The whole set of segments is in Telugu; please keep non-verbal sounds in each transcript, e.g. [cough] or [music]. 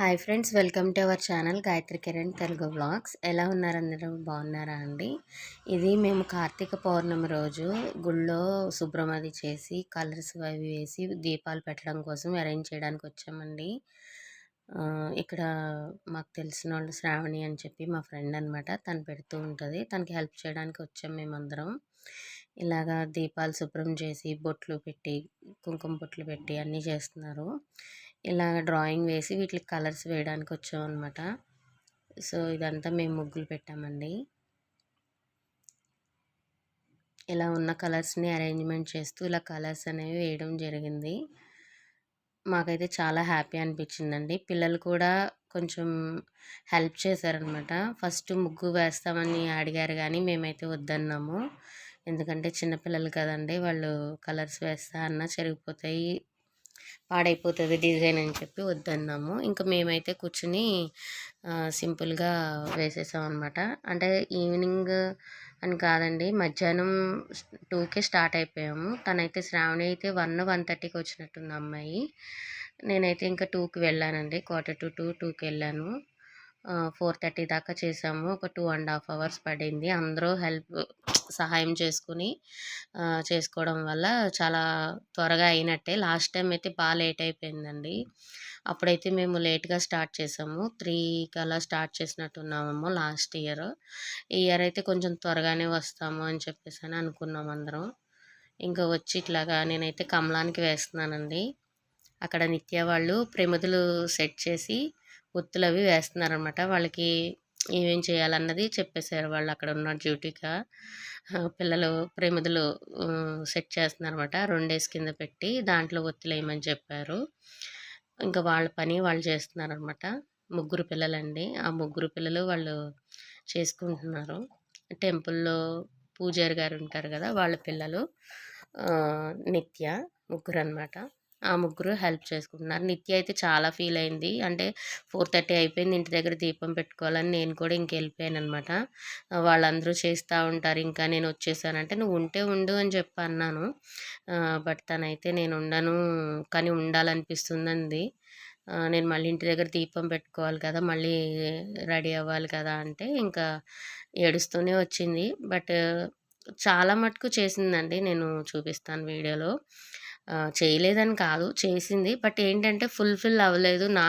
Hi friends welcome to our channel Gayathri Kiran Telugu blogs ఎలా ఉన్నారు అందరూ? బాగున్నారా అండి? ఇది మేము కార్తీక పౌర్ణమి రోజు గుళ్ళో శుభ్రం అది చేసి కలర్స్ అవి వేసి దీపాలు పెట్టడం కోసం అరేంజ్ చేయడానికి వచ్చామండి. ఇక్కడ మాకు తెలిసిన వాళ్ళు శ్రావణి అని చెప్పి మా ఫ్రెండ్ అనమాట తను పెడుతూ ఉంటుంది. తనకి హెల్ప్ చేయడానికి వచ్చాం మేమందరం. ఇలాగా దీపాలు శుభ్రం చేసి బొట్లు పెట్టి కుంకుమ బొట్లు పెట్టి అన్నీ చేస్తున్నారు. ఇలా డ్రాయింగ్ వేసి వీటికి కలర్స్ వేయడానికి వచ్చాం అనమాట సో ఇదంతా మేము ముగ్గులు పెట్టామండి. ఇలా ఉన్న కలర్స్ని అరేంజ్మెంట్ చేస్తూ ఇలా కలర్స్ అనేవి వేయడం జరిగింది. మాకైతే చాలా హ్యాపీ అనిపించిందండి. పిల్లలు కూడా కొంచెం హెల్ప్ చేశారనమాట ఫస్ట్ ముగ్గు వేస్తామని అడిగారు కానీ మేమైతే వద్దన్నాము. ఎందుకంటే చిన్నపిల్లలు కదండి వాళ్ళు కలర్స్ వేస్తా అన్నా చెరిగిపోతాయి పాడైపోతుంది డిజైన్ అని చెప్పి వద్దన్నాము. ఇంకా మేమైతే కూర్చుని సింపుల్గా వేసేసాం అనమాట అంటే ఈవినింగ్ అని కాదండి మధ్యాహ్నం టూకే స్టార్ట్ అయిపోయాము. తనైతే శ్రావణి అయితే వన్ వన్ థర్టీకి వచ్చినట్టుంది అమ్మాయి. నేనైతే ఇంకా టూకి వెళ్ళానండి. క్వార్టర్ టు టూ టూకి వెళ్ళాను. ఫోర్ థర్టీ దాకా చేసాము. ఒక టూ అండ్ హాఫ్ అవర్స్ పడింది. అందరూ హెల్ప్ సహాయం చేసుకుని చేసుకోవడం వల్ల చాలా త్వరగా అయినట్టే. లాస్ట్ టైం అయితే బాగా లేట్ అయిపోయిందండి. అప్పుడైతే మేము లేట్గా స్టార్ట్ చేసాము. త్రీ కలా స్టార్ట్ చేసినట్టున్నామేమో లాస్ట్ ఇయర్. ఈ ఇయర్ అయితే కొంచెం త్వరగానే వస్తాము అని చెప్పేసి అని అనుకున్నాం అందరం. ఇంకా వచ్చి ఇట్లాగా నేనైతే కమలానికి వేస్తున్నానండి. అక్కడ నిత్య వాళ్ళు ప్రమిదలు సెట్ చేసి ఒత్తులు అవి వేస్తున్నారనమాట. వాళ్ళకి ఏమేం చేయాలన్నది చెప్పేశారు వాళ్ళు అక్కడ ఉన్న డ్యూటీగా పిల్లలు ప్రేమిదులు సెట్ చేస్తున్నారనమాట. రెండేసి కింద పెట్టి దాంట్లో ఒత్తులు వేయమని చెప్పారు. ఇంకా వాళ్ళ పని వాళ్ళు చేస్తున్నారనమాట. ముగ్గురు పిల్లలండి. ఆ ముగ్గురు పిల్లలు వాళ్ళు చేసుకుంటున్నారు. టెంపుల్లో పూజారి గారు ఉంటారు కదా వాళ్ళ పిల్లలు. నిత్య ముగ్గురు అనమాట ఆ ముగ్గురు హెల్ప్ చేసుకుంటున్నారు. నిత్య అయితే చాలా ఫీల్ అయింది. అంటే ఫోర్ థర్టీ అయిపోయింది. ఇంటి దగ్గర దీపం పెట్టుకోవాలని నేను కూడా ఇంక వెళ్ళిపోయాను అనమాట వాళ్ళందరూ చేస్తూ ఉంటారు. ఇంకా నేను వచ్చేసానంటే నువ్వు ఉంటే ఉండు అని చెప్పి అన్నాను. బట్ తనైతే నేను ఉండను. కానీ ఉండాలనిపిస్తుందండి. నేను మళ్ళీ ఇంటి దగ్గర దీపం పెట్టుకోవాలి కదా మళ్ళీ రెడీ అవ్వాలి కదా అంటే ఇంకా ఏడుస్తూనే వచ్చింది. బట్ చాలా మటుకు చేసిందండి. నేను చూపిస్తాను వీడియోలో. చేయలేదని కాదు. చేసింది. బట్ ఏంటంటే ఫుల్ఫిల్ అవ్వలేదు. నా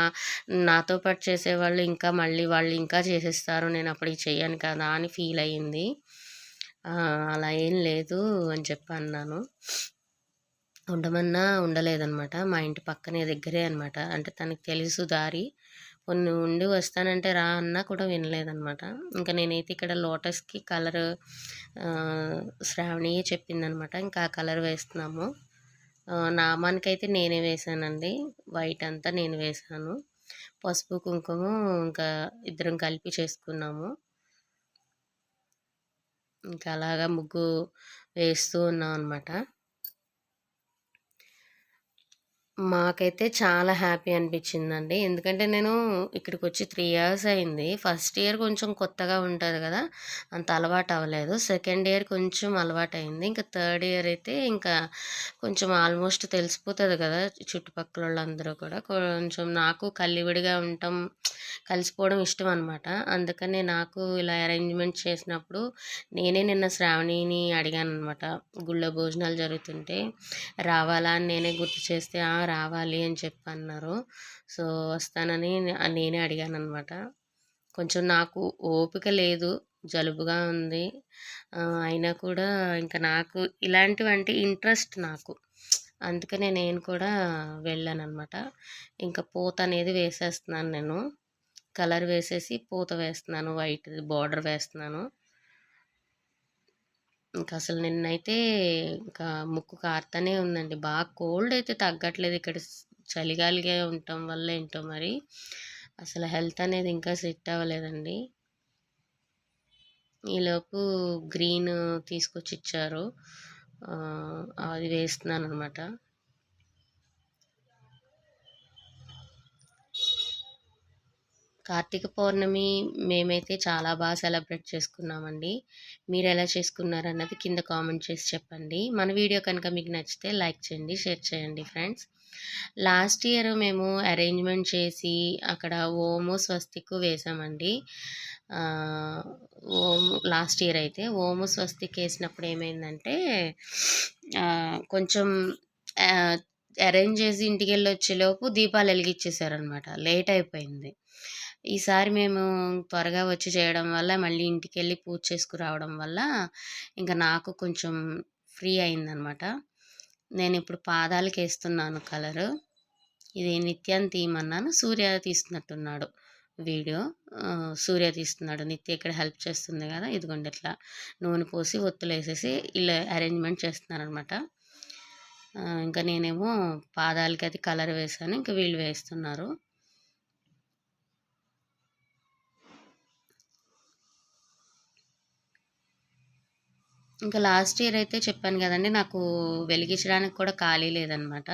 నాతో పాటు చేసేవాళ్ళు ఇంకా మళ్ళీ వాళ్ళు ఇంకా చేసేస్తారు. నేను అప్పుడు చేయను కదా అని ఫీల్ అయ్యింది. అలా ఏం లేదు అని చెప్పి అన్నాను. ఉండమన్నా ఉండలేదనమాట మా ఇంటి పక్కనే దగ్గరే అనమాట అంటే తనకి తెలుసు దారి. కొన్ని ఉండి వస్తానంటే రా అన్నా కూడా వినలేదనమాట ఇంకా నేనైతే ఇక్కడ లోటస్కి కలర్ శ్రావణియే చెప్పిందనమాట ఇంకా ఆ కలర్ వేస్తున్నాము. నామానికైతే నేనే వేసానండి. వైట్ అంతా నేను వేసాను. పసుపు కుంకుమ ఇంకా ఇద్దరం కలిపి చేసుకున్నాము. ఇంకా అలాగా ముగ్గు వేస్తూ ఉన్నాం అనమాట మాకైతే చాలా హ్యాపీ అనిపించిందండి. ఎందుకంటే నేను ఇక్కడికి వచ్చి త్రీ ఇయర్స్ అయింది. ఫస్ట్ ఇయర్ కొంచెం కొత్తగా ఉంటుంది కదా అంత అలవాటు అవ్వలేదు. సెకండ్ ఇయర్ కొంచెం అలవాటు అయింది ఇంకా థర్డ్ ఇయర్ అయితే ఇంకా కొంచెం ఆల్మోస్ట్ తెలిసిపోతుంది కదా చుట్టుపక్కల వాళ్ళందరూ కూడా. కొంచెం నాకు కలివిడిగా ఉండటం కలిసిపోవడం ఇష్టం అనమాట అందుకనే నాకు ఇలా అరేంజ్మెంట్ చేసినప్పుడు నేనే నిన్న శ్రావణిని అడిగాను అనమాట గుళ్ళో భోజనాలు జరుగుతుంటే రావాలా అని నేనే గుర్తు చేస్తే రావాలి అని చెప్పి అన్నారు. సో వస్తానని నేనే అడిగాను అనమాట కొంచెం నాకు ఓపిక లేదు జలుబుగా ఉంది. అయినా కూడా ఇంకా నాకు ఇలాంటివంటే ఇంట్రెస్ట్ నాకు. అందుకనే నేను కూడా వెళ్ళాను అనమాట ఇంకా పూత అనేది వేసేస్తున్నాను నేను. కలర్ వేసేసి పూత వేస్తున్నాను వైట్ బార్డర్ వేస్తున్నాను. ఇంకా అసలు నిన్నైతే ఇంకా ముక్కు కారుతూనే ఉందండి. బాగా కోల్డ్ అయితే తగ్గట్లేదు. ఇక్కడ చలిగాలిగా ఉండటం వల్ల ఏంటో మరి అసలు హెల్త్ అనేది ఇంకా సెట్ అవ్వలేదండి. ఈలోపు గ్రీన్ తీసుకొచ్చి ఇచ్చారు. అది వేస్తున్నాను అనమాట కార్తీక పౌర్ణమి మేమైతే చాలా బాగా సెలబ్రేట్ చేసుకున్నామండి. మీరు ఎలా చేసుకున్నారు అన్నది కింద కామెంట్ చేసి చెప్పండి. మన వీడియో కనుక మీకు నచ్చితే లైక్ చేయండి షేర్ చేయండి ఫ్రెండ్స్. లాస్ట్ ఇయర్ మేము అరేంజ్మెంట్ చేసి అక్కడ ఓము స్వస్తికు వేసామండి. ఓం లాస్ట్ ఇయర్ అయితే ఓము స్వస్తిక్ వేసినప్పుడు ఏమైందంటే కొంచెం అరేంజ్ చేసి ఇంటికెళ్ళి వచ్చేలోపు దీపాలు వెలిగించేశారనమాట లేట్ అయిపోయింది. ఈసారి మేము త్వరగా వచ్చి చేయడం వల్ల మళ్ళీ ఇంటికెళ్ళి పూజ చేసుకురావడం వల్ల ఇంకా నాకు కొంచెం ఫ్రీ అయిందనమాట. నేను ఇప్పుడు పాదాలకి వేస్తున్నాను కలరు. ఇది నిత్యాన్ని తీయమన్నాను. సూర్య తీస్తున్నట్టున్నాడు వీడియో. సూర్య తీస్తున్నాడు. నిత్య ఇక్కడ హెల్ప్ చేస్తుంది కదా ఇదిగోండి ఇట్లా నూనె పోసి ఒత్తులు వేసేసి ఇలా అరేంజ్మెంట్ చేస్తున్నారనమాట. ఇంకా నేనేమో పాదాలకి అది కలర్ వేసాను ఇంకా వీళ్ళు వేస్తున్నారు. ఇంకా లాస్ట్ ఇయర్ అయితే చెప్పాను కదండి నాకు వెలిగించడానికి కూడా ఖాళీ లేదనమాట.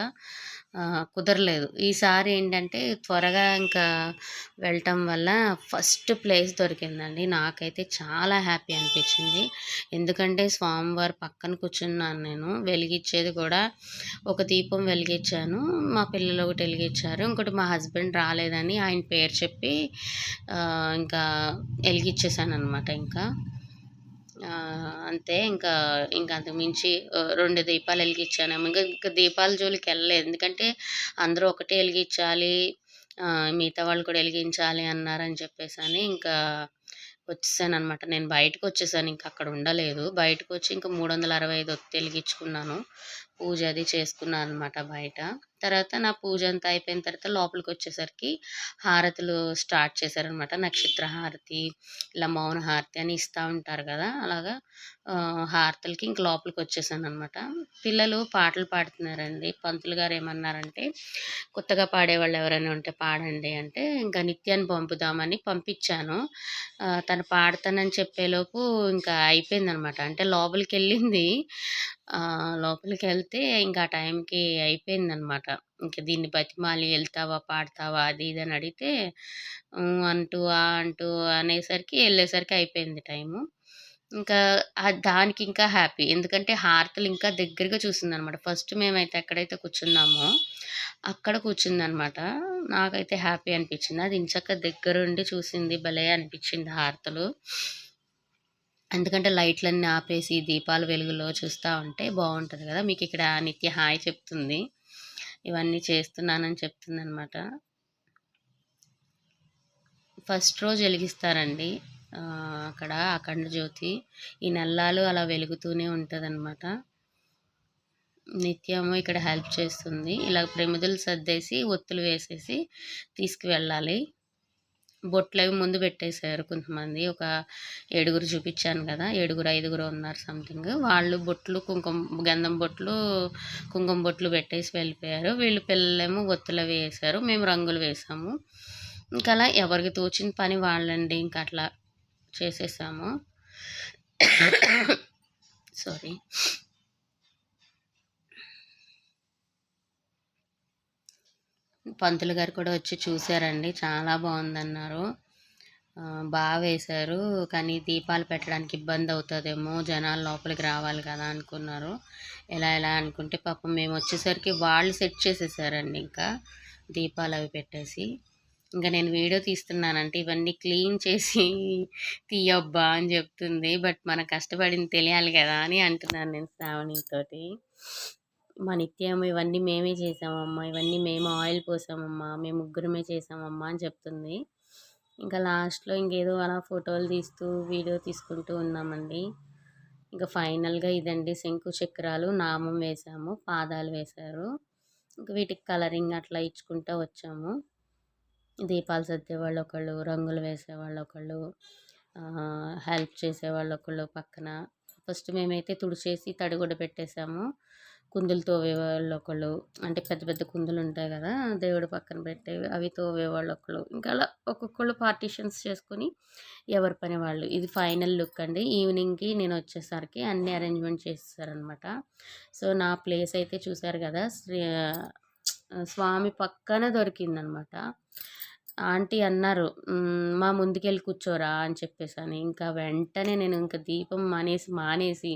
కుదరలేదు. ఈసారి ఏంటంటే త్వరగా ఇంకా వెళ్ళటం వల్ల ఫస్ట్ ప్లేస్ దొరికిందండి. నాకైతే చాలా హ్యాపీ అనిపించింది. ఎందుకంటే స్వామివారి పక్కన కూర్చున్నాను నేను. వెలిగించేది కూడా ఒక దీపం వెలిగించాను. మా పిల్లలు ఒకటి వెలిగించారు. ఇంకోటి మా హస్బెండ్ రాలేదని ఆయన పేరు చెప్పి ఇంకా వెలిగించేసాను అనమాట ఇంకా. అంతే. ఇంకా ఇంకా అంతకు మించి రెండు దీపాలు వెలిగించాను. ఇంకా ఇంకా దీపాల జోలికి వెళ్ళలేదు. ఎందుకంటే అందరూ ఒకటే వెలిగించాలి మిగతా వాళ్ళు కూడా వెలిగించాలి అన్నారని చెప్పేసి అని ఇంకా వచ్చేసాను అనమాట నేను బయటకు వచ్చేసాను. ఇంకా అక్కడ ఉండలేదు. బయటకు వచ్చి ఇంకా మూడు వందల అరవై ఐదు ఒత్తి వెలిగించుకున్నాను. పూజ అది చేసుకున్నాను అనమాట బయట. తర్వాత నా పూజ అంతా అయిపోయిన తర్వాత లోపలికి వచ్చేసరికి హారతులు స్టార్ట్ చేశారనమాట నక్షత్ర హారతి ఇలా మౌన హారతి అని ఇస్తూ ఉంటారు కదా అలాగా హారతులకి ఇంక లోపలికి వచ్చేసాను అనమాట పిల్లలు పాటలు పాడుతున్నారండి. పంతులు గారు ఏమన్నారంటే కొత్తగా పాడేవాళ్ళు ఎవరైనా ఉంటే పాడండి అంటే ఇంకా నిత్యాన్ని పంపుదామని పంపించాను. తను పాడతానని చెప్పేలోపు ఇంకా అయిపోయిందనమాట అంటే లోపలికి వెళ్ళింది. లోపలికి వెళ్తే ఇంకా ఆ టైంకి అయిపోయిందనమాట. ఇంకా దీన్ని బతిమాలి వెళ్తావా పాడతావా అది ఇది అని అడిగితే అంటూ ఆ అంటూ అనేసరికి వెళ్ళేసరికి అయిపోయింది టైము. ఇంకా దానికి ఇంకా హ్యాపీ. ఎందుకంటే హారతులు ఇంకా దగ్గరగా చూసిందనమాట. ఫస్ట్ మేమైతే ఎక్కడైతే కూర్చున్నామో అక్కడ కూర్చుందనమాట. నాకైతే హ్యాపీ అనిపించింది. అది ఇంచక్క దగ్గరుండి చూసింది భలే అనిపించింది హారతులు. ఎందుకంటే లైట్లన్నీ ఆపేసి దీపాల వెలుగులో చూస్తూ ఉంటే బాగుంటుంది కదా. మీకు ఇక్కడ నిత్య హాయ్ చెప్తుంది. ఇవన్నీ చేస్తున్నానని చెప్తుంది అనమాట ఫస్ట్ రోజు వెలిగిస్తారండి. అక్కడ అఖండ జ్యోతి ఈ నల్లాలు అలా వెలుగుతూనే ఉంటుందన్నమాట. నిత్యము ఇక్కడ హెల్ప్ చేస్తుంది. ఇలా ప్రమిదలు సర్దేసి ఒత్తులు వేసేసి తీసుకువెళ్ళాలి. బొట్లు అవి ముందు పెట్టేశారు కొంతమంది. ఒక ఏడుగురు చూపించాను కదా ఏడుగురు ఐదుగురు ఉన్నారు సంథింగ్ వాళ్ళు బొట్లు కుంకుమ గంధం బొట్లు కుంకుమ బొట్లు పెట్టేసి వెళ్ళిపోయారు. వీళ్ళు పిల్లలేమో ఒత్తులు అవి వేశారు. మేము రంగులు వేసాము ఇంకా అలా ఎవరికి తోచిన పని వాళ్ళండి. ఇంకా అట్లా చేసేసాము. [coughs] సారీ పంతులు గారు కూడా వచ్చి చూశారండి. చాలా బాగుందన్నారు. బాగా వేశారు. కానీ దీపాలు పెట్టడానికి ఇబ్బంది అవుతుందేమో జనాలు లోపలికి రావాలి కదా అనుకున్నారు. ఎలా ఎలా అనుకుంటే పాపం మేము వచ్చేసరికి వాళ్ళు సెట్ చేసేసారండి ఇంకా దీపాలు అవి పెట్టేసి. ఇంకా నేను వీడియో తీస్తున్నానంటే ఇవన్నీ క్లీన్ చేసి తీయబ్బా అని చెప్తుంది. బట్ మన కష్టపడింది తెలియాలి కదా అని అంటున్నాను నేను శ్రావణితోటి. మా నిత్యం ఇవన్నీ మేమే చేసామమ్మా. ఇవన్నీ మేము ఆయిల్ పోసామమ్మా. మేము ముగ్గురమే చేసామమ్మా అని చెప్తుంది. ఇంకా లాస్ట్లో ఇంకేదో అలా ఫోటోలు తీస్తూ వీడియో తీసుకుంటూ ఉన్నామండి. ఇంకా ఫైనల్గా ఇదండి. శంకు చక్రాలు నామం వేసాము పాదాలు వేశారు. ఇంకా వీటికి కలరింగ్ అట్లా ఇచ్చుకుంటూ వచ్చాము. దీపాలు సర్దేవాళ్ళు ఒకళ్ళు రంగులు వేసేవాళ్ళు ఒకళ్ళు హెల్ప్ చేసేవాళ్ళు ఒకళ్ళు పక్కన. ఫస్ట్ మేమైతే తుడిచేసి తడిగుడ్డ పెట్టేసాము. కుందులు తోవేవాళ్ళు ఒకళ్ళు. అంటే పెద్ద పెద్ద కుందులు ఉంటాయి కదా దేవుడు పక్కన పెట్టేవి అవి తోవేవాళ్ళు ఒకళ్ళు. ఇంకా అలా ఒక్కొక్కళ్ళు పార్టీషన్స్ చేసుకొని ఎవరి పని వాళ్ళు. ఇది ఫైనల్ లుక్ అండి. ఈవినింగ్కి నేను వచ్చేసరికి అన్ని అరేంజ్మెంట్ చేస్తారనమాట సో నా ప్లేస్ అయితే చూసారు కదా శ్రీ స్వామి పక్కన దొరికిందనమాట ఆంటీ అన్నారు మా ముందుకెళ్ళి కూర్చోరా అని చెప్పేసాను ఇంకా వెంటనే నేను ఇంకా దీపం మానేసి మానేసి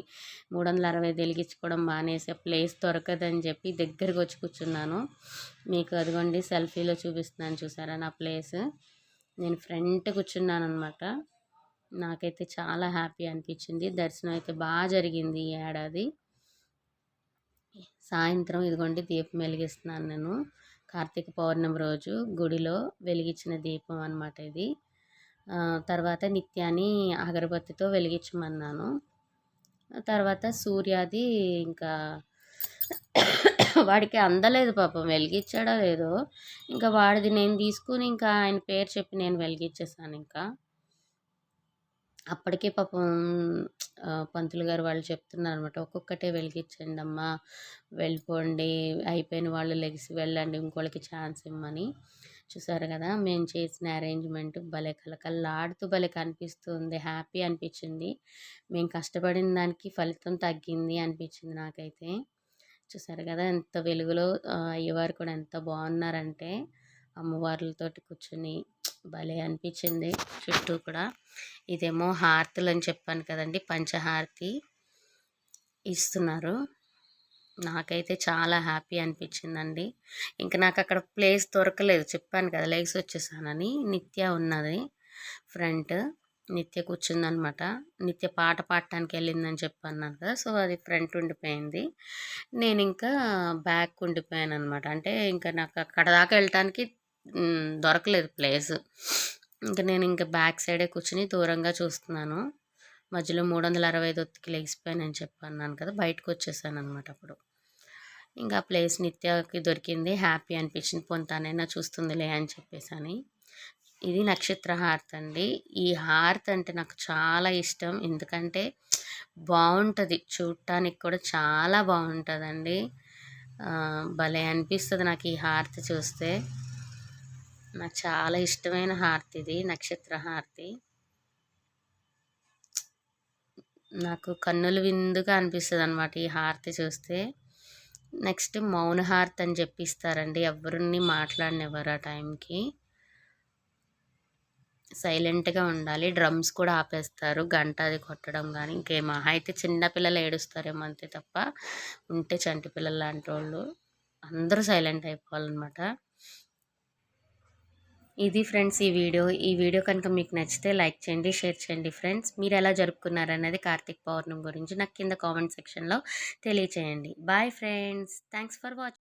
మూడు వందల అరవై వెలిగించుకోవడం మానేసి ఆ ప్లేస్ దొరకదని చెప్పి దగ్గరికి వచ్చి కూర్చున్నాను. మీకు అదిగోండి సెల్ఫీలో చూపిస్తున్నాను చూసారా నా ప్లేస్. నేను ఫ్రంట్ కూర్చున్నాను అనమాట నాకైతే చాలా హ్యాపీ అనిపించింది. దర్శనం అయితే బాగా జరిగింది ఈ ఏడాది. సాయంత్రం ఇదిగోండి దీపం వెలిగిస్తున్నాను నేను. కార్తీక పౌర్ణమి రోజు గుడిలో వెలిగించిన దీపం అనమాట ఇది. తర్వాత నిత్యాన్ని అగరబత్తితో వెలిగించమన్నాను. తర్వాత సూర్యాది ఇంకా వాడికి అందలేదు పాపం వెలిగించాడో లేదో. ఇంకా వాడిది నేను తీసుకుని ఇంకా ఆయన పేరు చెప్పి నేను వెలిగించేసాను ఇంకా. అప్పటికే పాపం పంతులు గారు వాళ్ళు చెప్తున్నారు అనమాట ఒక్కొక్కటే వెలిగించండి అమ్మా వెళ్ళిపోండి అయిపోయిన వాళ్ళు లెగిసి వెళ్ళండి ఇంకోళ్ళకి ఛాన్స్ ఇమ్మని. చూసారు కదా మేము చేసిన అరేంజ్మెంట్ భలే కలకల్లాడుతూ భలే కనిపిస్తుంది. హ్యాపీ అనిపించింది. మేము కష్టపడిన దానికి ఫలితం తగ్గింది అనిపించింది నాకైతే. చూసారు కదా ఎంత వెలుగులో అయ్యవారు కూడా ఎంత బాగున్నారంటే అమ్మవార్లతోటి కూర్చుని భలే అనిపించింది చుట్టూ కూడా. ఇదేమో హారతులు అని చెప్పాను కదండి పంచహారతి ఇస్తున్నారు. నాకైతే చాలా హ్యాపీ అనిపించిందండి. ఇంకా నాకు అక్కడ ప్లేస్ దొరకలేదు చెప్పాను కదా లేచి వచ్చేసానని. నిత్య ఉన్నది ఫ్రంట్. నిత్య కూర్చుందనమాట. నిత్య పాట పాడటానికి వెళ్ళిందని చెప్పన్నాను కదా సో అది ఫ్రంట్ ఉండిపోయింది. నేను ఇంకా బ్యాక్ ఉండిపోయాను అనమాట అంటే ఇంకా నాకు అక్కడ దాకా వెళ్ళటానికి దొరకలేదు ప్లేస్. ఇంకా నేను ఇంకా బ్యాక్ సైడే కూర్చుని దూరంగా చూస్తున్నాను. మధ్యలో మూడు వందల అరవై ఐదు ఒత్తికి లెగిసిపోయానని చెప్పన్నాను కదా బయటకు వచ్చేసాను అనమాట అప్పుడు. ఇంకా ఆ ప్లేస్ నిత్యకి దొరికింది హ్యాపీ అనిపించింది పొంతానైనా చూస్తుందిలే అని చెప్పేసి అని ఇది నక్షత్ర హారతి అండి. ఈ హారతి అంటే నాకు చాలా ఇష్టం. ఎందుకంటే బాగుంటుంది చూడటానికి కూడా చాలా బాగుంటుందండి భలే అనిపిస్తుంది నాకు ఈ హారతి చూస్తే. నాకు చాలా ఇష్టమైన హారతి ఇది నక్షత్ర హారతి. నాకు కన్నులు విందుగా అనిపిస్తుంది అనమాట ఈ హారతి చూస్తే. నెక్స్ట్ మౌన హారతి అని చెప్పిస్తారండి ఎవరిని మాట్లాడినెవరు ఆ టైంకి. సైలెంట్గా ఉండాలి డ్రమ్స్ కూడా ఆపేస్తారు గంట అది కొట్టడం కానీ ఇంకేం అయితే చిన్నపిల్లలు ఏడుస్తారేమో అంతే తప్ప ఉంటే చంటి పిల్లలు లాంటి వాళ్ళు అందరూ సైలెంట్ అయిపోవాలన్నమాట. ఇది ఫ్రెండ్స్ ఈ వీడియో. ఈ వీడియో కనుక మీకు నచ్చితే లైక్ చేయండి షేర్ చేయండి ఫ్రెండ్స్. మీరు ఎలా జరుపుకున్నారనేది కార్తీక్ పౌర్ణమి గురించి నాకు కింద కామెంట్ సెక్షన్లో తెలియచేయండి. Bye friends. Thanks for watching